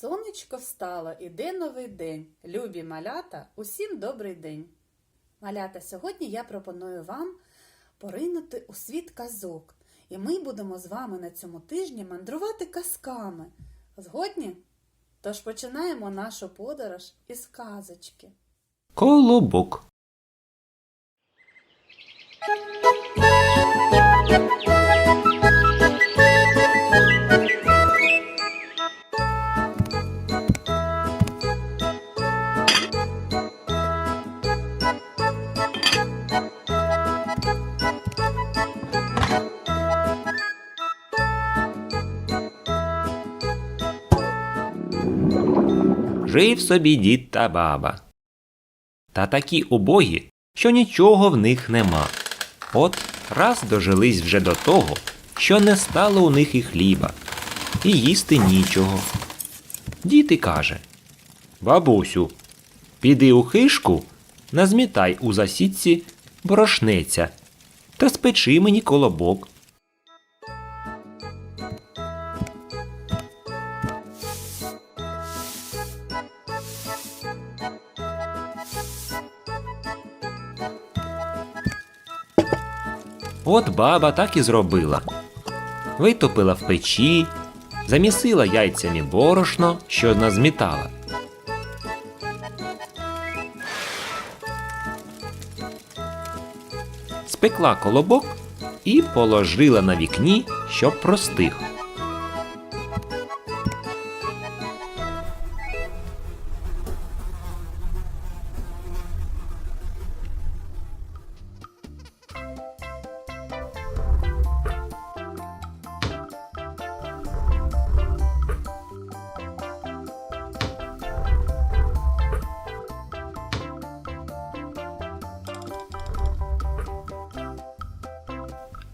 Сонечко встало, іде новий день. Любі малята, усім добрий день. Малята, сьогодні я пропоную вам поринути у світ казок. І ми будемо з вами на цьому тижні мандрувати казками. Згодні? Тож починаємо нашу подорож із казочки. Колобок. Жив собі дід та баба. Та такі убогі, що нічого в них нема. От раз дожились вже до того, що не стало у них і хліба, і їсти нічого. Дід і каже Бабусю, піди у хишку, назмітай у засідці борошнеця та спечи мені колобок. От баба так і зробила. Витопила в печі, замісила яйцями борошно, що назмітала. Спекла колобок і положила на вікні, щоб простих.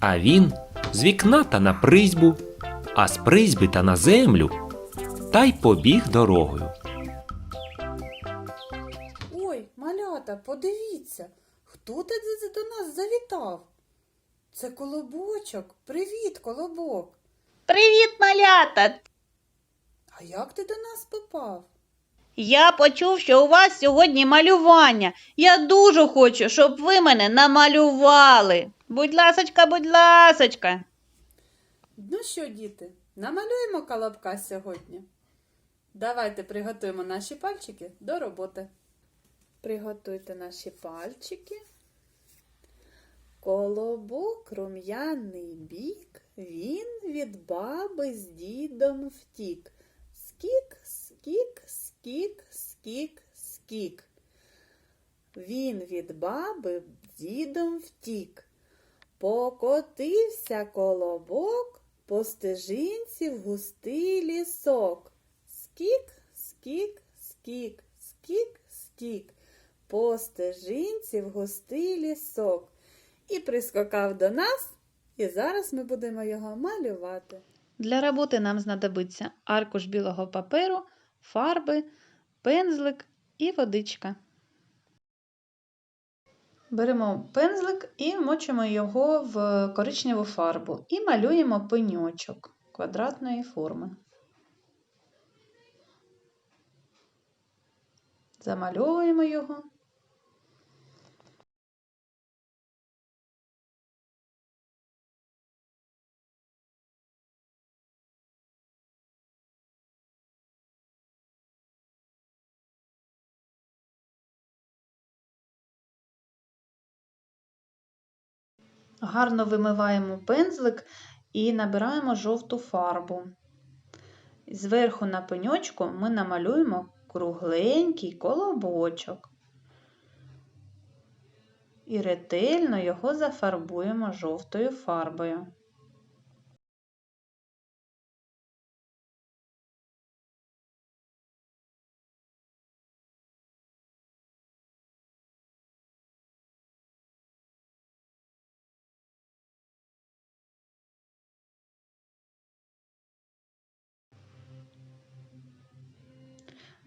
А він з вікна та на призьбу, а з призьби та на землю, та й побіг дорогою. Ой, малята, подивіться, хто ти до нас завітав? Це колобочок. Привіт, колобок. Привіт, малята! А як ти до нас попав? Я почув, що у вас сьогодні малювання. Я дуже хочу, щоб ви мене намалювали. Будь ласочка, будь ласочка. Ну що, діти, намалюємо колобка сьогодні. Давайте приготуємо наші пальчики до роботи. Приготуйте наші пальчики. Колобок рум'яний бік, він від баби з дідом втік. Скік, скік, скік, скік, скік. Він від баби дідом втік. Покотився колобок по стежинці в густий лісок. Скік, скік, скік, скік, скік, по стежинці в густий лісок. І прискакав до нас, і зараз ми будемо його малювати. Для роботи нам знадобиться аркуш білого паперу, фарби, пензлик і водичка. Беремо пензлик і мочимо його в коричневу фарбу і малюємо пеньочок квадратної форми. Замальовуємо його. Гарно вимиваємо пензлик і набираємо жовту фарбу. Зверху на пеньочку ми намалюємо кругленький колобочок. І ретельно його зафарбуємо жовтою фарбою.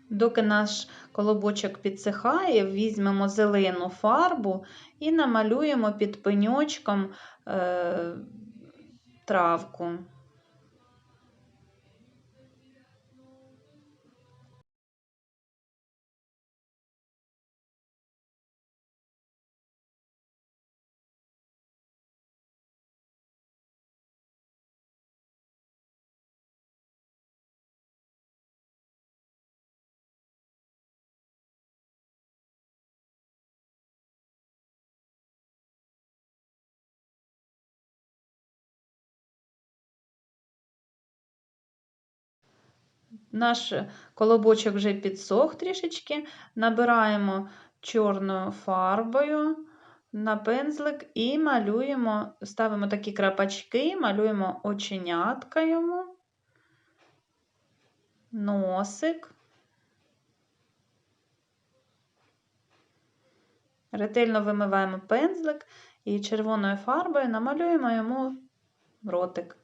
Доки наш колобочок підсихає, візьмемо зелену фарбу і намалюємо під пеньочком е, травку. Наш колобочок вже підсох трішечки. Набираємо чорною фарбою на пензлик і малюємо, ставимо такі крапачки, малюємо оченятка йому, носик. Ретельно вимиваємо пензлик і червоною фарбою намалюємо йому ротик.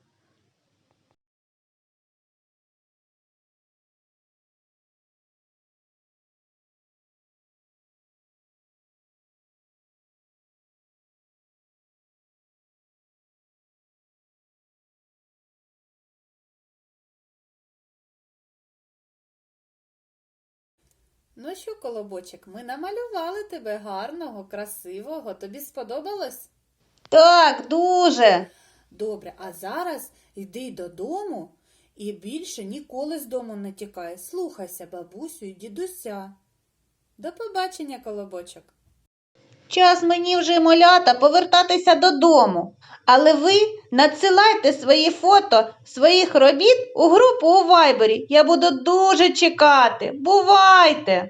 Ну що, колобочик, ми намалювали тебе гарного, красивого. Тобі сподобалось? Так, дуже. Добре, а зараз йди додому і більше ніколи з дому не тікай. Слухайся бабусю і дідуся. До побачення, колобочок. Час мені вже молята повертатися додому. Але ви надсилайте свої фото своїх робіт у групу у Вайбері. Я буду дуже чекати. Бувайте!